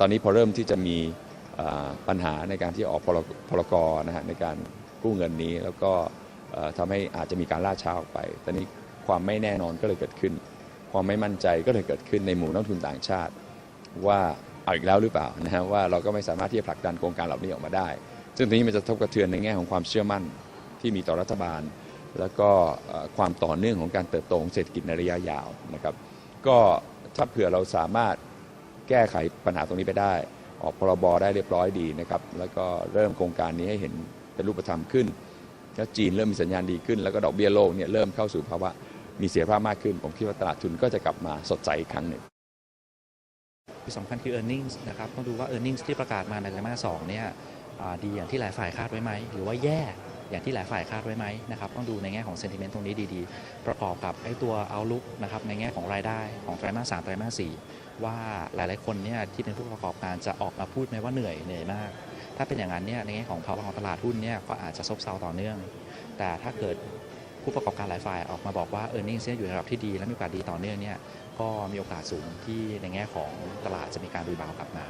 ตอนนี้พอเริ่มที่จะมีปัญหาในการที่ออกพรพรกนะฮะในการกู้เงินนี้ แล้วก็เอ่อทำให้อาจจะมีการล่าช้าออกไป ตอนนี้ความไม่แน่นอนก็เลยเกิดขึ้น ความไม่มั่นใจก็เลยเกิดขึ้นในหมู่นักทุนต่างชาติ ว่าเอาอีกแล้วหรือเปล่านะฮะว่าเราก็ไม่สามารถที่จะผลักดันโครงการเหล่านี้ออกมาได้ ซึ่งตรงนี้มันจะทบกระเทือนในแง่ของความเชื่อมั่นที่มีต่อรัฐบาล แล้วก็ความต่อเนื่องของการเติบโตของเศรษฐกิจในระยะยาวนะครับ ก็ถ้าเผื่อเราสามารถ แก้ไขปัญหาตรงนี้ไปได้ ออกพรบได้เรียบร้อยดีนะครับ แล้วก็เริ่มโครงการนี้ให้เห็นเป็นรูปธรรมขึ้น แล้วจีนเริ่มมีสัญญาณดีขึ้น แล้วก็ดอกเบี้ยโลกเนี่ยเริ่มเข้าสู่ภาวะมีเสถียรภาพมากขึ้น ผมคิดว่าตลาดทุนก็จะกลับมาสดใสอีกครั้งหนึ่งที่สำคัญคือ e a r n i n g นะครับต้องดูว่า e a r n i n g ที่ประกาศมาในไตรมาสสองเนี่ยดีอย่างที่หลายฝ่ายคาดไว้ไหมหรือว่าแย่ อย่างที่หลายฝ่ายคาดไว้ไหมนะครับต้องดูในแง่ของ sentiment ตรงนี้ดีๆ ประกอบกับไอ้ตัว outlook นะครับในแง่ของรายได้ของไตรมาสสามไตรมาสสี่ว่าหลายๆคนเนี่ยที่เป็นผู้ประกอบการจะออกมาพูดไหมว่าเหนื่อยเหนื่อยมาก ถ้าเป็นอย่างนั้นเนี่ยในแง่ของภาวะของตลาดหุ้นเนี่ยก็อาจจะซบเซาต่อเนื่อง แต่ถ้าเกิดผู้ประกอบการหลายฝ่ายออกมาบอกว่า e a r n i n g เนี่อยู่ในระดับที่ดี และมีโอกาสดีต่อเนื่องเนี่ยก็มีโอกาสสูงที่ในแง่ของตลาดจะมีการรีบาวกลับมา